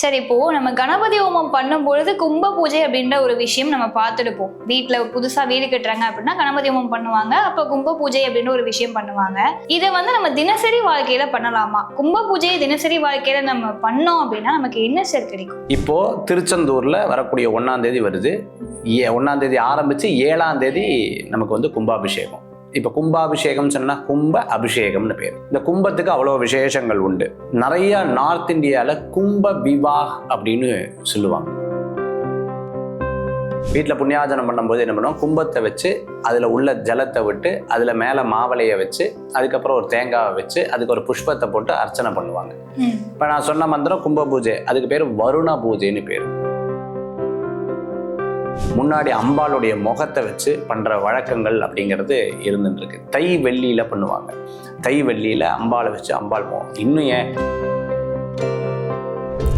சரி இப்போ நம்ம கணபதி ஹோமம் பண்ணும்பொழுது கும்ப பூஜை அப்படின்ற ஒரு விஷயம் நம்ம பார்த்துடுப்போம். வீட்டில் புதுசா வீடு கட்டுறாங்க அப்படின்னா கணபதி ஹோமம் பண்ணுவாங்க. அப்ப கும்ப பூஜை அப்படின்ற ஒரு விஷயம் பண்ணுவாங்க. இதை வந்து நம்ம தினசரி வாழ்க்கையில பண்ணலாமா? கும்ப பூஜையை தினசரி வாழ்க்கையில நம்ம பண்ணோம் அப்படின்னா நமக்கு என்ன சார் கிடைக்கும்? இப்போ திருச்செந்தூர்ல வரக்கூடிய ஒன்னாம் தேதி வருது. ஏ ஒன்னாம் தேதி ஆரம்பிச்சு ஏழாம் தேதி நமக்கு வந்து கும்பாபிஷேகம். இப்போ கும்பாபிஷேகம் சொன்னா கும்ப அபிஷேகம்னு பேர். இந்த கும்பத்துக்கு அவ்வளோ விசேஷங்கள் உண்டு. நிறைய நார்த் இந்தியாவில் கும்ப விவாஹ் அப்படின்னு சொல்லுவாங்க. வீட்டில் புண்ணியாஜனம் பண்ணும்போது என்ன பண்ணுவோம்? கும்பத்தை வச்சு அதில் உள்ள ஜலத்தை விட்டு அதில் மேலே மாவளையை வச்சு அதுக்கப்புறம் ஒரு தேங்காவை வச்சு அதுக்கு ஒரு புஷ்பத்தை போட்டு அர்ச்சனை பண்ணுவாங்க. இப்போ நான் சொன்ன மந்திரம் கும்ப பூஜை. அதுக்கு பேர் வருண பூஜைன்னு பேர். முன்னாடி அம்பாளுடைய முகத்தை வச்சு பண்ற வழக்கங்கள் அப்படிங்கிறது இருந்துட்டு இருக்கு தை வெள்ளியில பண்ணுவாங்க. தை வெள்ளியில அம்பாளை வச்சு அம்பாள் முகம் இன்னும் ஏன்?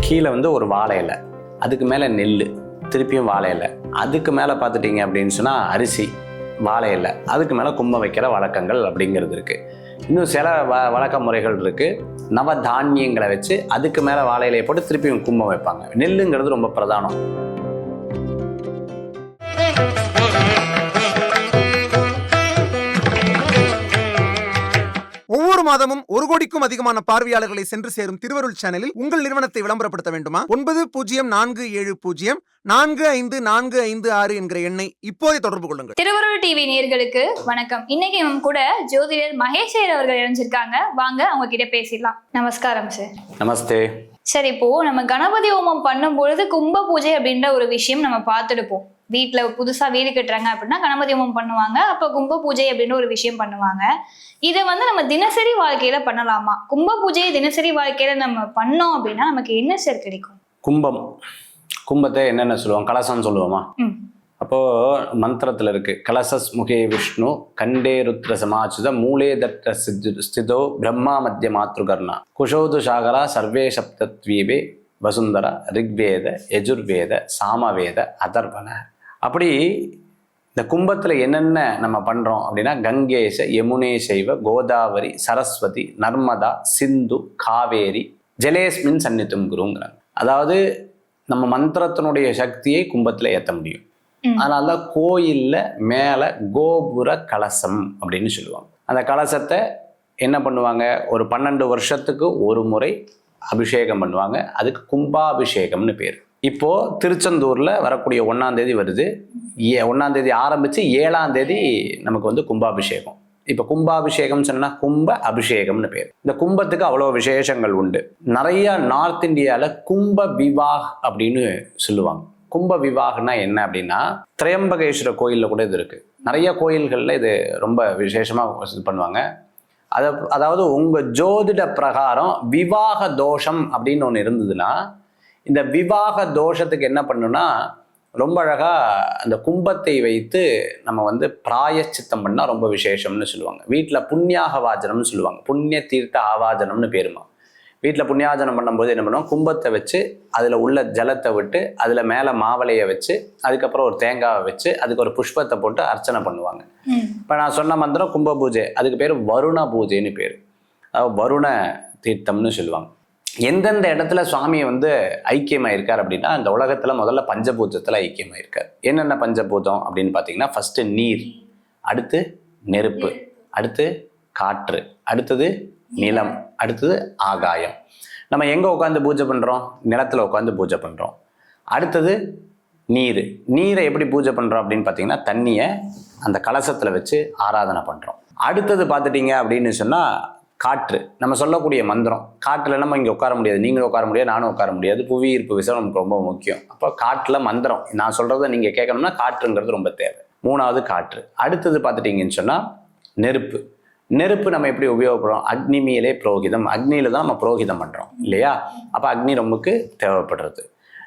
கீழே வந்து ஒரு வாழை இலை. அதுக்கு மேலே நெல் திருப்பியும் வாழை இலை. அதுக்கு மேலே பார்த்துட்டீங்க அப்படின்னு சொன்னால் அரிசி வாழை இலை. அதுக்கு மேலே கும்பம் வைக்கிற வழக்கங்கள் அப்படிங்கிறது இருக்குது இன்னும் சில வ வழக்க முறைகள் இருக்குது நவ தானியங்களை வச்சு அதுக்கு மேலே வாழை இலையை போட்டு திருப்பியும் கும்பம் வைப்பாங்க. நெல்லுங்கிறது ரொம்ப பிரதானம். ஒவ்வொரு மாதமும் ஒரு கோடிக்கும் அதிகமான பார்வையாளர்களை சென்று சேரும் திருவருள் சேனலில் உங்கள் நிறுவனத்தை விளம்பரப்படுத்த வேண்டுமா? ஒன்பது பூஜ்ஜியம் நான்கு ஏழு பூஜ்ஜியம் நான்கு ஐந்து நான்கு ஐந்து ஆறு என்கிற எண்ணை இப்போதே தொடர்பு கொள்ளுங்கள். திருவருள் டிவி நேயர்களுக்கு வணக்கம். இன்னைக்கு நம்ம கூட ஜோதிடர் மகேஷ் ஐயர் அவர்கள் இணைஞ்சிருக்காங்க. வாங்க அவங்க கிட்ட பேசிடலாம். நமஸ்காரம் சார் நமஸ்தே. சரி இப்போ நம்ம கணபதி ஹோமம் பண்ணும்பொழுது கும்ப பூஜை அப்படின்ற ஒரு விஷயம் நம்ம பார்த்துடுப்போம். வீட்ல புதுசா வீடு கட்டுறாங்க அப்படின்னா கணபதி ஹோமம் பண்ணுவாங்க. அப்ப கும்ப பூஜை அப்படின்ற ஒரு விஷயம் பண்ணுவாங்க. இதை வந்து நம்ம தினசரி வாழ்க்கையில பண்ணலாமா? கும்ப பூஜையை தினசரி வாழ்க்கையில நம்ம பண்ணோம் அப்படின்னா நமக்கு என்ன சார் கிடைக்கும்? கும்பம். கும்பத்தை என்னென்ன சொல்லுவோம்? கலசம் சொல்லுவோமா? அப்போ மந்திரத்துல இருக்கு. கலசஸ் முகே விஷ்ணு கண்டே ருத்ர சமாச்சுத மூலே தட்ட ஸ்திதோ பிரம்மா மத்திய மாத்ருகர்ணா. குஷோது சாகரா சர்வே சப்தத்வீபே வசுந்தரா ரிக்வேத யஜுர்வேத சாமவேத அதர்வன. அப்படி இந்த கும்பத்தில் என்னென்ன நம்ம பண்ணுறோம் அப்படின்னா கங்கேச யமுனே சைவ கோதாவரி சரஸ்வதி நர்மதா சிந்து காவேரி ஜலேஸ்மின் சன்னித்தும் குருங்கிறாங்க. அதாவது நம்ம மந்திரத்தினுடைய சக்தியை கும்பத்தில் ஏற்ற முடியும். அதனால தான் கோயிலில் மேலே கோபுர கலசம் அப்படின்னு சொல்லுவாங்க. அந்த கலசத்தை என்ன பண்ணுவாங்க? ஒரு பன்னெண்டு வருஷத்துக்கு ஒரு முறை அபிஷேகம் பண்ணுவாங்க. அதுக்கு கும்பாபிஷேகம்னு பேர். இப்போது திருச்செந்தூரில் வரக்கூடிய ஒன்றாந்தேதி வருது. ஏ ஒன்றாந்தேதி ஆரம்பித்து ஏழாந்தேதி நமக்கு வந்து கும்பாபிஷேகம். இப்போ கும்பாபிஷேகம் சொன்னால் கும்ப அபிஷேகம்னு பேர். இந்த கும்பத்துக்கு அவ்வளோ விசேஷங்கள் உண்டு. நிறைய நார்த் இந்தியாவில் கும்ப விவாஹ் அப்படின்னு சொல்லுவாங்க. கும்ப விவாகனா என்ன அப்படின்னா திரையம்பகேஸ்வர கோயிலில் கூட இது இருக்கு. நிறைய கோயில்களில் இது ரொம்ப விசேஷமாக இது பண்ணுவாங்க. அதை அதாவது உங்கள் ஜோதிட பிரகாரம் விவாக தோஷம் அப்படின்னு ஒன்று இருந்ததுன்னா இந்த விவாக தோஷத்துக்கு என்ன பண்ணுன்னா ரொம்ப அழகாக அந்த கும்பத்தை வைத்து நம்ம வந்து பிராயச்சித்தம் பண்ணால் ரொம்ப விசேஷம்னு சொல்லுவாங்க. வீட்டில் புண்ணியாக வாஜனம்னு சொல்லுவாங்க. புண்ணிய தீர்த்த ஆவாஜனம்னு பேருமா வீட்டில் புண்ணியாஜனம் பண்ணும்போது என்ன பண்ணுவோம்? கும்பத்தை வச்சு அதில் உள்ள ஜலத்தை விட்டு அதில் மேலே மாவளையை வச்சு அதுக்கப்புறம் ஒரு தேங்காவை வச்சு அதுக்கு ஒரு புஷ்பத்தை போட்டு அர்ச்சனை பண்ணுவாங்க. இப்போ நான் சொன்ன மந்திரம் கும்ப பூஜை அதுக்கு பேர் வருண பூஜைன்னு பேர். அதாவது வருண தீர்த்தம்னு சொல்லுவாங்க. எந்தெந்த இடத்துல சுவாமி வந்து ஐக்கியமாக இருக்கார் அப்படின்னா அந்த உலகத்தில் முதல்ல பஞ்சபூதத்தில் ஐக்கியமாயிருக்கார். என்னென்ன பஞ்சபூதம் அப்படின்னு பார்த்தீங்கன்னா ஃபஸ்ட்டு நீர் அடுத்து நெருப்பு அடுத்து காற்று அடுத்தது நிலம் அடுத்தது ஆகாயம். நம்ம எங்கே உட்காந்து பூஜை பண்ணுறோம் நிலத்தில் உட்காந்து பூஜை பண்ணுறோம் அடுத்தது நீர். நீரை எப்படி பூஜை பண்ணுறோம் அப்படின்னு பார்த்தீங்கன்னா தண்ணியை அந்த கலசத்தில் வச்சு ஆராதனை பண்ணுறோம் அடுத்தது பார்த்துட்டீங்க அப்படின்னு சொன்னால் காற்று. நம்ம சொல்லக்கூடிய மந்திரம் காற்றில் நம்ம இங்கே உட்கார முடியாது நீங்களும் உட்கார முடியாது நானும் உட்கார முடியாது புவி ஈர்ப்பு விசை நமக்கு ரொம்ப முக்கியம். அப்போ காற்றில் மந்திரம் நான் சொல்கிறத நீங்கள் கேட்கணும்னா காற்றுங்கிறது ரொம்ப தேவை. மூணாவது காற்று. அடுத்தது பார்த்துட்டீங்கன்னு சொன்னால் நெருப்பு. நெருப்பு நம்ம எப்படி உபயோகப்படுறோம் அக்னிமியிலே புரோகிதம். அக்னியில தான் நம்ம புரோகிதம் பண்ணுறோம் இல்லையா? அப்போ அக்னி ரொம்பக்கு தேவைப்படுறது.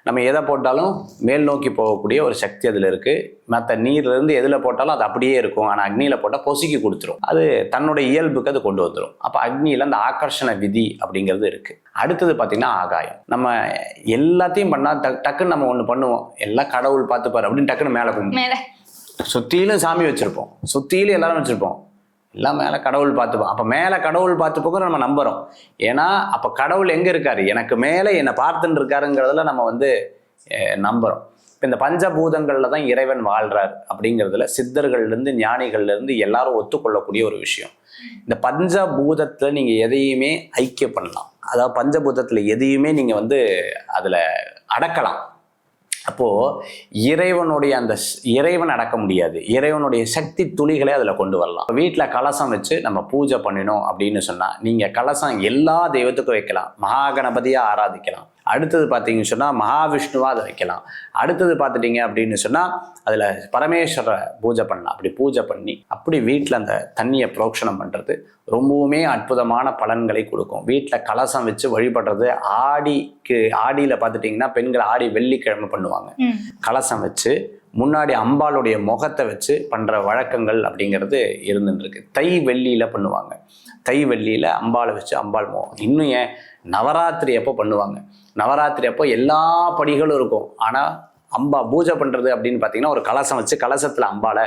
நம்ம எதை போட்டாலும் மேல் நோக்கி போகக்கூடிய ஒரு சக்தி அதில் இருக்குது மற்ற நீர்லேருந்து எதில் போட்டாலும் அது அப்படியே இருக்கும். ஆனால் அக்னியில் போட்டால் பொசுக்கி கொடுத்துரும். அது தன்னோட இயல்புக்கு அது கொண்டு வந்துடும் அப்போ அக்னியில் அந்த ஆகர்ஷண விதி அப்படிங்கிறது இருக்குது அடுத்தது பார்த்திங்கன்னா ஆகாயம். நம்ம எல்லாத்தையும் பண்ணால் டக் டக்குன்னு நம்ம ஒன்று பண்ணுவோம். எல்லாம் கடவுள் பார்த்துப்பாரு அப்படின்னு டக்குன்னு மேலே மேல. சுத்தியிலும் சாமி வச்சிருப்போம். சுத்தியிலும் எல்லாரும் வச்சிருப்போம். எல்லாம் மேலே கடவுள் பார்த்துப்போம் அப்போ மேலே கடவுள் பார்த்துப்போங்கிற நம்ம நம்புகிறோம் ஏன்னா அப்போ கடவுள் எங்கே இருக்காரு? எனக்கு மேலே என்னை பார்த்துன்னு இருக்காருங்கிறதுல நம்ம வந்து நம்புகிறோம் இப்போ இந்த பஞ்சபூதங்களில் தான் இறைவன் வாழ்றார் அப்படிங்கிறதுல சித்தர்கள்லேருந்து ஞானிகள்லேருந்து எல்லாரும் ஒத்துக்கொள்ளக்கூடிய ஒரு விஷயம். இந்த பஞ்சபூதத்தில் நீங்கள் எதையுமே ஐக்கிய பண்ணலாம். அதாவது பஞ்சபூதத்தில் எதையுமே நீங்கள் வந்து அதில் அடக்கலாம். அப்போது இறைவனுடைய அந்த இறைவன் அடக்க முடியாது. இறைவனுடைய சக்தி துளிகளை அதில் கொண்டு வரலாம். வீட்டில் கலசம் வச்சு நம்ம பூஜை பண்ணினோம் அப்படின்னு சொன்னால் நீங்கள் கலசம் எல்லா தெய்வத்துக்கும் வைக்கலாம். மகாகணபதியாக ஆராதிக்கலாம். அடுத்தது பார்த்தீங்கன்னு சொன்னால் மகாவிஷ்ணுவாக அதை வைக்கலாம். அடுத்தது பார்த்துட்டீங்க அப்படின்னு சொன்னால் அதில் பரமேஸ்வர பூஜை பண்ணலாம். அப்படி பூஜை பண்ணி அப்படி வீட்டில் அந்த தண்ணியை புரோக்ஷனம் பண்ணுறது ரொம்பவுமே அற்புதமான பலன்களை கொடுக்கும். வீட்டில் கலசம் வச்சு வழிபடுறது ஆடிக்கு ஆடியில் பார்த்துட்டிங்கன்னா பெண்கள் ஆடி வெள்ளிக்கிழமை பண்ணுவாங்க. கலசம் வச்சு முன்னாடி அம்பாளுடைய முகத்தை வச்சு பண்ணுற வழக்கங்கள் அப்படிங்கிறது இருந்துட்டு இருக்கு தை வெள்ளியில் பண்ணுவாங்க. தை வெள்ளியில் அம்பாளை வச்சு அம்பாள் முகம். இன்னும் ஏன்? நவராத்திரி அப்போ பண்ணுவாங்க. நவராத்திரி அப்போ எல்லா படிகளும் இருக்கும். ஆனால் அம்பா பூஜை பண்ணுறது அப்படின்னு பார்த்தீங்கன்னா ஒரு கலசம் வச்சு கலசத்தில் அம்பாளை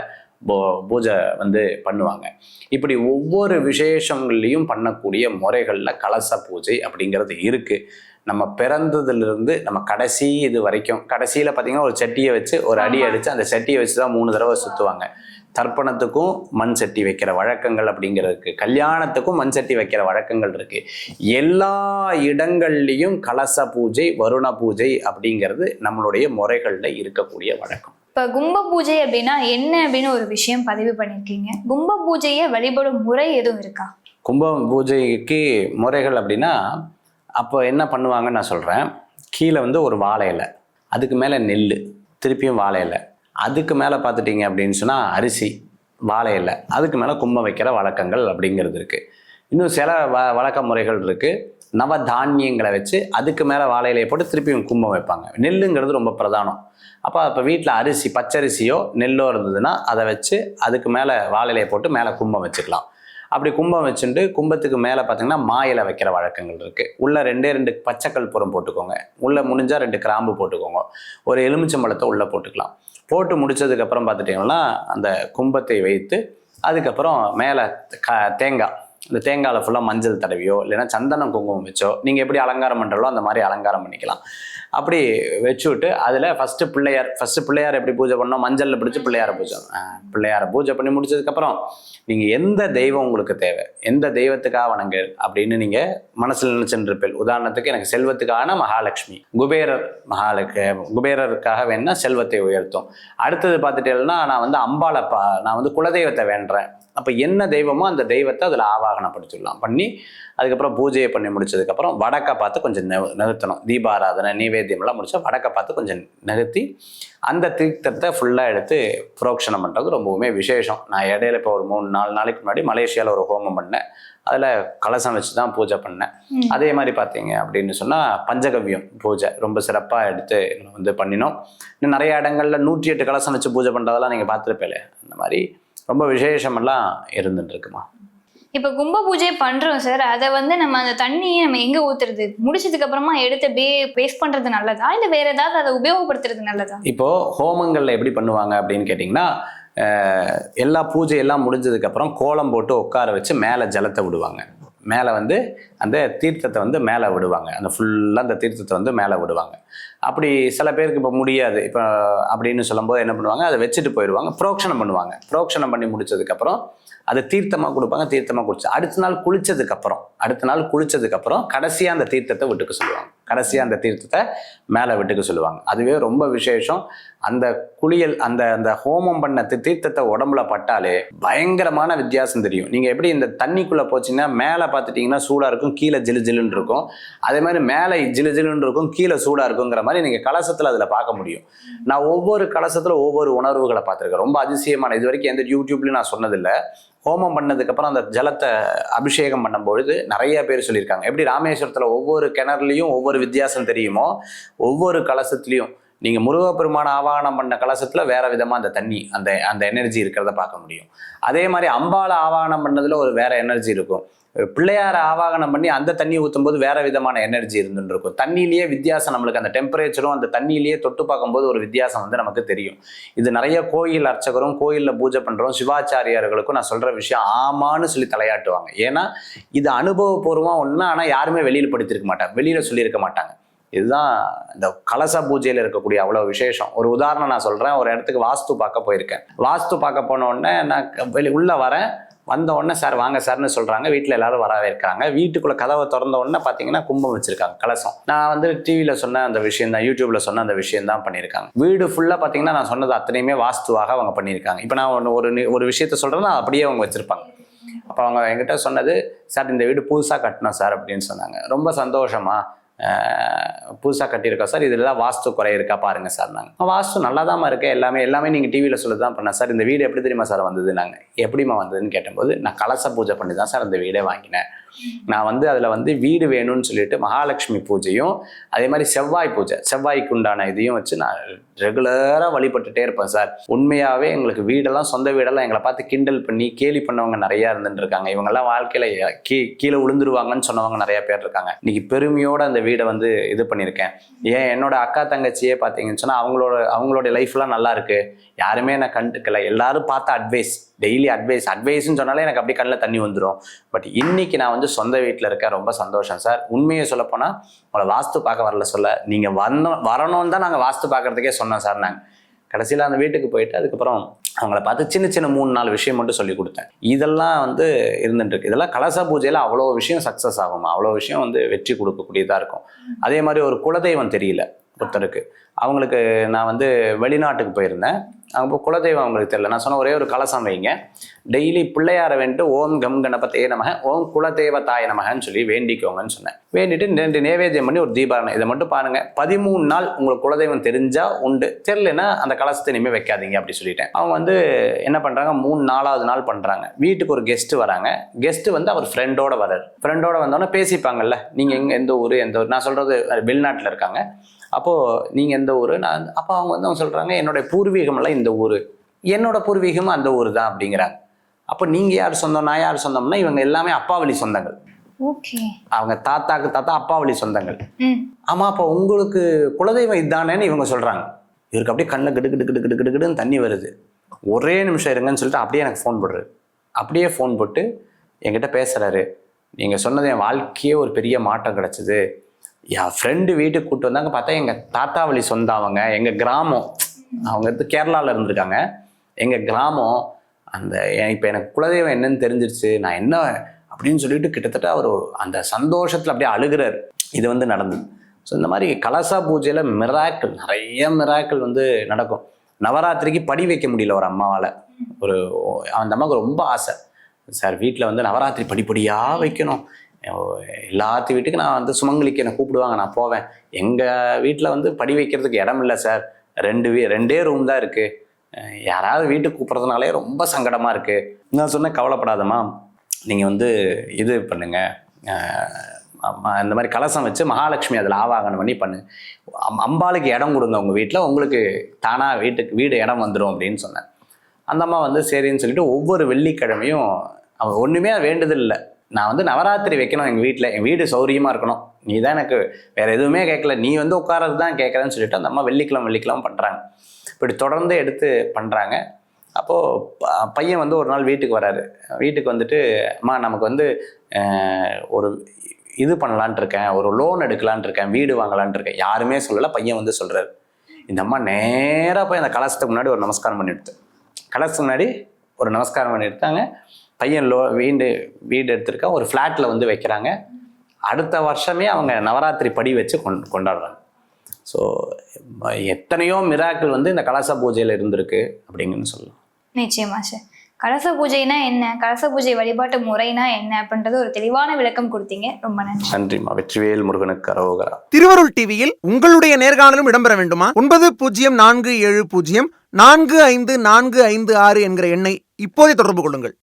பூ- பூஜை வந்து பண்ணுவாங்க. இப்படி ஒவ்வொரு விசேஷங்கள்லையும் பண்ணக்கூடிய முறைகளில் கலச பூஜை அப்படிங்கிறது இருக்குது நம்ம பிறந்ததுலேருந்து நம்ம கடைசி இது வரைக்கும் கடைசியில் பார்த்தீங்கன்னா ஒரு சட்டியை வச்சு ஒரு அடி. அடித்து அந்த சட்டியை வச்சு தான் மூணு தடவை சுற்றுவாங்க தர்ப்பணத்துக்கும் மண் சட்டி வைக்கிற வழக்கங்கள் அப்படிங்கிறதுக்கு கல்யாணத்துக்கும் மண் சட்டி வைக்கிற வழக்கங்கள் இருக்கு. எல்லா இடங்கள்லையும் கலச பூஜை வருண பூஜை அப்படிங்கிறது நம்மளுடைய முறைகளில் இருக்கக்கூடிய வழக்கம். இப்ப கும்ப பூஜை அப்படின்னா என்ன அப்படின்னு ஒரு விஷயம் பதிவு பண்ணிருக்கீங்க? கும்ப பூஜையை வழிபடும் முறை எதுவும் இருக்கா? கும்பம் பூஜைக்கு முறைகள் அப்படின்னா அப்போ என்ன பண்ணுவாங்கன்னு நான் சொல்கிறேன் கீழே வந்து ஒரு வாழை இலை அதுக்கு மேலே நெல் திருப்பியும் வாழை இலை. அதுக்கு மேலே பார்த்துட்டிங்க அப்படின்னு சொன்னால் அரிசி வாழை இலை. அதுக்கு மேலே கும்பம் வைக்கிற வழக்கங்கள் அப்படிங்கிறது இருக்குது இன்னும் சில வ வழக்க முறைகள் இருக்குது நவ தானியங்களை வச்சு அதுக்கு மேலே வாழை இலையை போட்டு திருப்பியும் கும்பம் வைப்பாங்க. நெல்லுங்கிறது ரொம்ப பிரதானம். அப்போ இப்போ வீட்டில் அரிசி பச்சரிசியோ நெல்லோ இருந்ததுன்னா அதை வச்சு அதுக்கு மேலே வாழை இலையை போட்டு மேலே கும்பம் வச்சுக்கலாம். அப்படி கும்பம் வச்சுட்டு கும்பத்துக்கு மேலே பார்த்தீங்கன்னா மாயில வைக்கிற வழக்கங்கள் இருக்குது உள்ளே ரெண்டே ரெண்டு பச்சைக்கல் புறம் போட்டுக்கோங்க. உள்ளே முடிஞ்சால் ரெண்டு கிராம்பு போட்டுக்கோங்க. ஒரு எலுமிச்சம்பழத்தை உள்ளே போட்டுக்கலாம். போட்டு முடிச்சதுக்கப்புறம் பார்த்துட்டிங்கன்னா அந்த கும்பத்தை வைத்து அதுக்கப்புறம் மேலே க தேங்காய் இந்த தேங்காயில் ஃபுல்லாக மஞ்சள் தடவியோ இல்லைன்னா சந்தனம் குங்குமம் வச்சோ நீங்கள் எப்படி அலங்காரம் பண்ணுறளோ அந்த மாதிரி அலங்காரம் பண்ணிக்கலாம். அப்படி வச்சு விட்டு அதில் ஃபஸ்ட்டு பிள்ளையார் ஃபஸ்ட்டு பிள்ளையார் எப்படி பூஜை பண்ணோம் மஞ்சளில் பிடிச்சி பிள்ளையாரை பூஜை பிள்ளையாரை பூஜை பண்ணி முடிச்சதுக்கப்புறம் நீங்கள் எந்த தெய்வம் உங்களுக்கு தேவை? எந்த தெய்வத்துக்காக வணங்கு? அப்படின்னு நீங்கள் மனசில் நினச்சிருப்பேன் உதாரணத்துக்கு எனக்கு செல்வத்துக்கான மகாலட்சுமி. குபேரர் மகாலட்ச குபேரருக்காக வேணும்னா செல்வத்தை உயர்த்தும். அடுத்தது பார்த்துட்டேன்னா நான் வந்து அம்பாளை பா நான் வந்து குலதெய்வத்தை வேண்டுறேன் அப்போ என்ன தெய்வமோ அந்த தெய்வத்தை அதில் ஆவாகனப்படுத்திடலாம். பண்ணி அதுக்கப்புறம் பூஜையை பண்ணி முடிச்சதுக்கப்புறம் வடக்க பார்த்து கொஞ்சம் நிறு- நிறுத்தணும். தீபாராதனை நைவேத்தியம்லாம் முடிச்சா வடக்க பார்த்து கொஞ்சம் நிறுத்தி அந்த தீர்த்தத்தை ஃபுல்லாக எடுத்து புரோக்ஷனம் பண்ணுறது ரொம்பவுமே விசேஷம். நான் இடையில இப்போ ஒரு மூணு நாலு நாளைக்கு முன்னாடி மலேசியாவில் ஒரு ஹோமம் பண்ணேன். அதில் கலசம் வச்சு தான் பூஜை பண்ணேன். அதே மாதிரி பார்த்தீங்க அப்படின்னு சொன்னால் பஞ்சகவ்யம் பூஜை. ரொம்ப சிறப்பாக எடுத்து வந்து பண்ணினோம். இன்னும் நிறைய இடங்கள்ல நூற்றி எட்டு கலசம் வச்சு பூஜை பண்ணுறதெல்லாம் நீங்கள் பார்த்துருப்பேல அந்த மாதிரி ரொம்ப விசேஷமெல்லாம் இருந்துட்டு இருக்குமா இப்ப கும்ப பூஜை பண்றோம் சார். அதை வந்து நம்ம அந்த தண்ணியை நம்ம எங்க ஊத்துறது? முடிச்சதுக்கு அப்புறமா எடுத்து அப்படியே பேஸ்ட் பண்றது நல்லதா? இல்ல வேற ஏதாவது அதை உபயோகப்படுத்துறது நல்லதா? இப்போ ஹோமங்கள்ல எப்படி பண்ணுவாங்க அப்படின்னு கேட்டிங்கன்னா எல்லா பூஜை எல்லாம் முடிஞ்சதுக்கப்புறம் கோலம் போட்டு உட்கார வச்சு மேலே ஜலத்தை விடுவாங்க. மேலே வந்து அந்த தீர்த்தத்தை வந்து மேலே விடுவாங்க. அந்த ஃபுல்லாக அந்த தீர்த்தத்தை வந்து மேலே விடுவாங்க. அப்படி சில பேருக்கு இப்போ முடியாது. இப்போ அப்படின்னு சொல்லும்போது என்ன பண்ணுவாங்க? அதை வச்சுட்டு போயிடுவாங்க. புரோக்ஷனம் பண்ணுவாங்க. புரோக்ஷனம் பண்ணி முடிச்சதுக்கப்புறம் அதை தீர்த்தமாக கொடுப்பாங்க. தீர்த்தமாக குடிச்சு அடுத்த நாள் குளிச்சதுக்கப்புறம் அடுத்த நாள் குளிச்சதுக்கப்புறம் கடைசியாக அந்த தீர்த்தத்தை விட்டுக்க சொல்லுவாங்க. கடைசியாக அந்த தீர்த்தத்தை மேலே விட்டுக்க சொல்லுவாங்க. அதுவே ரொம்ப விசேஷம். அந்த குளியல் அந்த அந்த ஹோமம் பண்ண தீர்த்தத்தை உடம்புல பட்டாலே பயங்கரமான வித்தியாசம் தெரியும். நீங்கள் எப்படி இந்த தண்ணிக்குள்ளே போச்சுன்னா மேலே பார்த்துட்டிங்கன்னா சூடாக இருக்கும். கீழே ஜிலு ஜிலுன்னு இருக்கும். அதே மாதிரி மேலே ஜிலு ஜிலுன்னு இருக்கும். கீழே சூடாக இருக்குங்கிற மாதிரி நீங்கள் கலசத்தில் அதில் பார்க்க முடியும். நான் ஒவ்வொரு கலசத்தில் ஒவ்வொரு உணர்வுகளை பார்த்துருக்கேன். ரொம்ப அதிசயமான இது வரைக்கும் எந்த யூடியூப்லையும் நான் சொன்னதில்லை. ஹோமம் பண்ணதுக்கப்புறம் அந்த ஜலத்தை அபிஷேகம் பண்ணும்பொழுது நிறைய பேர் சொல்லியிருக்காங்க. எப்படி ராமேஸ்வரத்தில் ஒவ்வொரு கிணறுலையும் ஒவ்வொரு வித்தியாசம் தெரியுமோ ஒவ்வொரு கலசத்துலேயும் நீங்கள் முருகப்பெருமான ஆவாகனம் பண்ண கலசத்தில் வேறு விதமாக அந்த தண்ணி அந்த அந்த எனர்ஜி இருக்கிறத பார்க்க முடியும். அதே மாதிரி அம்பாளை ஆவாகனம் பண்ணதில் ஒரு வேறு எனர்ஜி இருக்கும். பிள்ளையாரை ஆவாகனம் பண்ணி அந்த தண்ணி ஊற்றும் போது வேற விதமான எனர்ஜி இருந்துட்டு இருக்கும் தண்ணியிலேயே வித்தியாசம் நம்மளுக்கு அந்த டெம்பரேச்சரும் அந்த தண்ணியிலேயே தொட்டு பார்க்கும்போது ஒரு வித்தியாசம் வந்து நமக்கு தெரியும். இது நிறைய கோயில் அர்ச்சகரும் கோயிலில் பூஜை பண்ணுறோம் சிவாச்சாரியார்களுக்கும் நான் சொல்கிற விஷயம் ஆமான்னு சொல்லி தலையாட்டுவாங்க. ஏன்னா இது அனுபவபூர்வமாக ஒன்று ஆனால் யாருமே வெளியில் படுத்திருக்க மாட்டாங்க. வெளியில் சொல்லியிருக்க மாட்டாங்க. இதுதான் இந்த கலச பூஜையில் இருக்கக்கூடிய அவ்வளோ விசேஷம். ஒரு உதாரணம் நான் சொல்கிறேன் ஒரு இடத்துக்கு வாஸ்து பார்க்க போயிருக்கேன். வாஸ்து பார்க்க போனோடனே நான் வெளி உள்ளே வரேன். வந்த உடனே சார் வாங்க சார்னு சொல்கிறாங்க வீட்டில் எல்லாரும் வரவே இருக்காங்க. வீட்டுக்குள்ளே கதவை திறந்த உடனே பார்த்தீங்கன்னா கும்பம் வச்சுருக்காங்க கலசம். நான் வந்து டிவியில் சொன்ன அந்த விஷயம் தான் யூடியூப்பில் சொன்ன அந்த விஷயம் தான் பண்ணியிருக்காங்க. வீடு ஃபுல்லாக பார்த்தீங்கன்னா நான் சொன்னது அத்தனையுமே வாஸ்துவாக அவங்க பண்ணியிருக்காங்க. இப்போ நான் ஒன்று ஒரு நி- ஒரு விஷயத்த சொல்கிறேன்னா அப்படியே அவங்க வச்சுருப்பாங்க. அப்போ அவங்க என்கிட்ட சொன்னது சார் இந்த வீடு புதுசாக கட்டினோம் சார் அப்படின்னு சொன்னாங்க. ரொம்ப சந்தோஷமா புதுசாக கட்டியிருக்கோம் சார்? இதெல்லாம் வாஸ்து குறை இருக்கா பாருங்கள் சார் நாங்கள் வாஸ்து நல்லா இருக்கேன் எல்லாமே எல்லாமே நீங்கள் டிவியில் சொல்லி தான் பண்ணேன் சார். இந்த வீடு எப்படி தெரியுமா சார் வந்தது நாங்கள் எப்படிம்மா வந்ததுன்னு கேட்டபோது நான் கலச பூஜை பண்ணி தான் சார் அந்த வீடே வாங்கினேன். நான் வந்து அதில் வந்து வீடு வேணும்னு சொல்லிட்டு மகாலட்சுமி பூஜையும் அதே மாதிரி செவ்வாய் பூஜை செவ்வாய்க்கு உண்டான இதையும் வச்சு நான் ரெகுலராக வழிபட்டுட்டே இருப்பேன் சார். உண்மையாகவே எங்களுக்கு வீடெல்லாம் சொந்த வீடெல்லாம் எங்களை பார்த்து கிண்டல் பண்ணி கேலி பண்ணவங்க நிறையா இருந்துட்டு இருக்காங்க இவங்கெல்லாம் வாழ்க்கையில் கீ கீழே விழுந்துருவாங்கன்னு சொன்னவங்க நிறையா பேர் இருக்காங்க. இன்னைக்கு பெருமையோட அந்த வீடை வந்து இது பண்ணியிருக்கேன். ஏன் என்னோட அக்கா தங்கச்சியே பார்த்தீங்கன்னு சொன்னால் அவங்களோட அவங்களோட லைஃப்லாம் நல்லா இருக்கு. யாருமே நான் கண்டுக்கல. எல்லாரும் பார்த்த அட்வைஸ் டெய்லி அட்வைஸ் அட்வைஸ்னு சொன்னாலே எனக்கு அப்படியே கண்ணில் தண்ணி வந்துடும் பட் இன்னைக்கு நான் வந்து சொந்த வீட்டில் இருக்கேன் ரொம்ப சந்தோஷம் சார். உண்மையை சொல்லப்போனால் உங்களை வாஸ்து பார்க்க வரல சொல்ல. நீங்கள் வரணும் வரணும்னு தான் நாங்கள் வாஸ்து பார்க்கறதுக்கே சொன்னோம் சார் நாங்கள் கடைசியில் அந்த வீட்டுக்கு போயிட்டு அதுக்கப்புறம் அவங்கள பார்த்து சின்ன சின்ன மூணு நாலு விஷயம் மட்டும் சொல்லி கொடுத்தேன். இதெல்லாம் வந்து இருந்துட்டுருக்கு இதெல்லாம் கலச பூஜையில் அவ்வளோ விஷயம் சக்ஸஸ் ஆகும்? அவ்வளோ விஷயம் வந்து வெற்றி கொடுக்கக்கூடியதாக இருக்கும். அதே மாதிரி ஒரு குலதெய்வம் தெரியல. ஒருத்தருக்கு அவங்களுக்கு நான் வந்து வெளிநாட்டுக்கு போயிருந்தேன். அவங்க குலதெய்வம் அவங்களுக்கு தெரியல. நான் சொன்ன ஒரே ஒரு கலசம் வைங்க. டெய்லி பிள்ளையார வேண்டு ஓம் கம் கணபதே நமக ஓம் குலதெய்வ தாய நமகன்னு சொல்லி வேண்டிக்கோங்கன்னு சொன்னேன். வேண்டிட்டு ரெண்டு நேவேத்தியம் பண்ணி ஒரு தீபாரணம் இதை மட்டும் பாருங்க. பதிமூணு நாள் உங்களுக்கு குலதெய்வம் தெரிஞ்சா உண்டு. தெரியலனா அந்த கலசத்தை இனிமேல் வைக்காதீங்க அப்படி சொல்லிட்டேன். அவங்க வந்து என்ன பண்றாங்க? மூணு நாலாவது நாள் பண்றாங்க. வீட்டுக்கு ஒரு கெஸ்ட் வராங்க. கெஸ்ட் வந்து அவர் ஃப்ரெண்டோட வர்றாரு ஃப்ரெண்டோட வந்தோடனே பேசிப்பாங்கல்ல. நீங்க எங்க எந்த ஊர் எந்த ஊர்? நான் சொல்றது வெளிநாட்டில் இருக்காங்க. அப்போ நீங்க எந்த ஊர்? நான் அப்போ அவங்க வந்து அவங்க சொல்றாங்க என்னோட பூர்வீகமெல்லாம் இந்த ஊர். என்னோட பூர்வீகமும் அந்த ஊர் தான் அப்படிங்கிறாங்க. அப்போ நீங்க யார் சொந்தம்? நான் யார் சொந்தம்னா இவங்க எல்லாமே அப்பா வழி சொந்தங்கள். அவங்க தாத்தாக்கு தாத்தா அப்பா வழி சொந்தங்கள். ஆமா அப்போ உங்களுக்கு குலதெய்வம் இதானேன்னு இவங்க சொல்றாங்க. இவருக்கு அப்படியே கண்ணில் கிடு கிடு கிடு கிடு கிடு கிடுன்னு தண்ணி வருது. ஒரே நிமிஷம் இருங்கன்னு சொல்லிட்டு அப்படியே எனக்கு ஃபோன் போடுறாரு. அப்படியே ஃபோன் போட்டு என்கிட்ட பேசுறாரு. நீங்க சொன்னது என் வாழ்க்கையே ஒரு பெரிய மாற்றம் கிடைச்சது. என் ஃப்ரெண்டு வீட்டுக்கு கூப்பிட்டு வந்தாங்க. பார்த்தா எங்க தாத்தா வழி சொந்த அவங்க. எங்க கிராமம். அவங்க வந்து கேரளாவில் இருந்திருக்காங்க. எங்க கிராமம் அந்த இப்போ எனக்கு குலதெய்வம் என்னன்னு தெரிஞ்சிருச்சு. நான் என்ன அப்படின்னு சொல்லிட்டு கிட்டத்தட்ட அவர் அந்த சந்தோஷத்தில் அப்படியே அழுகிறார். இது வந்து நடந்தது. ஸோ இந்த மாதிரி கலசா பூஜையில் மிராக்கள் நிறைய மிராக்கள் வந்து நடக்கும். நவராத்திரிக்கு படி வைக்க முடியல ஒரு அம்மாவால். ஒரு அந்த அம்மாவுக்கு ரொம்ப ஆசை. சார் வீட்டில் வந்து நவராத்திரி படிப்படியாக வைக்கணும். எல்லாத்து வீட்டுக்கு நான் வந்து சுமங்கலிக்கு என்னை கூப்பிடுவாங்க. நான் போவேன். எங்கள் வீட்டில் வந்து படி வைக்கிறதுக்கு இடம் இல்லை சார். ரெண்டு வீ ரெண்டே ரூம் தான் இருக்குது யாராவது வீட்டுக்கு கூப்பிட்றதுனாலே ரொம்ப சங்கடமாக இருக்குது நான் சொன்னேன் கவலைப்படாதம்மா. நீங்கள் வந்து இது பண்ணுங்க. இந்த மாதிரி கலசம் வச்சு மகாலட்சுமி அதில் ஆவாகனம் பண்ணி பண்ணு. அம்- அம்பாளுக்கு இடம் கொடுங்க உங்கள் வீட்டில் உங்களுக்கு தானாக வீட்டுக்கு வீடு இடம் வந்துடும் அப்படின்னு சொன்னேன். அந்த அம்மா வந்து சரின்னு சொல்லிட்டு ஒவ்வொரு வெள்ளிக்கிழமையும் அவன் ஒன்றுமே வேண்டுதல் இல்லை. நான் வந்து நவராத்திரி வைக்கணும் எங்கள் வீட்டில் என் வீடு சௌரியமாக இருக்கணும். நீ தான் எனக்கு வேறு எதுவுமே கேட்கல நீ வந்து உட்காரது தான் கேட்குறேன்னு சொல்லிட்டு அந்த அம்மா வெள்ளிக்கிழமை வெள்ளிக்கிழமை பண்ணுறாங்க இப்படி தொடர்ந்து எடுத்து பண்ணுறாங்க அப்போது பையன் வந்து ஒரு நாள் வீட்டுக்கு வராரு. வீட்டுக்கு வந்துட்டு அம்மா நமக்கு வந்து ஒரு இது பண்ணலான் இருக்கேன். ஒரு லோன் எடுக்கலான் இருக்கேன். வீடு வாங்கலான் இருக்கேன். யாருமே சொல்லலை. பையன் வந்து சொல்கிறாரு இந்த அம்மா நேராக போய் அந்த கலசத்துக்கு முன்னாடி ஒரு நமஸ்காரம் பண்ணிடுது. கலசத்துக்கு முன்னாடி ஒரு நமஸ்காரம் பண்ணி எடுத்தாங்க பையன் லோ வீடு வீடு எடுத்திருக்கா ஒரு ஃப்ளாட்டில் வந்து வைக்கிறாங்க. அடுத்த வருஷமே அவங்க நவராத்திரி படி வச்சு கொண் கொண்டாடுறாங்க. ஸோ எத்தனையோ மிராக்கள் வந்து இந்த கலச பூஜையில் இருந்திருக்கு அப்படிங்கன்னு சொல்லலாம். நிச்சயமா சார் கலச பூஜைனா என்ன? கலச பூஜை வழிபாட்டு முறைனா என்ன? அப்படின்றது ஒரு தெளிவான விளக்கம் கொடுத்தீங்க. ரொம்ப நன்றி. நன்றிம்மா. வெற்றிவேல் முருகனுக்கு அரோகரா. திருவருள் டிவியில் உங்களுடைய நேர்காணலும் இடம்பெற வேண்டுமா? ஒன்பது பூஜ்ஜியம் நான்கு ஏழு பூஜ்ஜியம் நான்கு ஐந்து நான்கு ஐந்து ஆறு என்கிற எண்ணை இப்போதே தொடர்பு கொள்ளுங்கள்.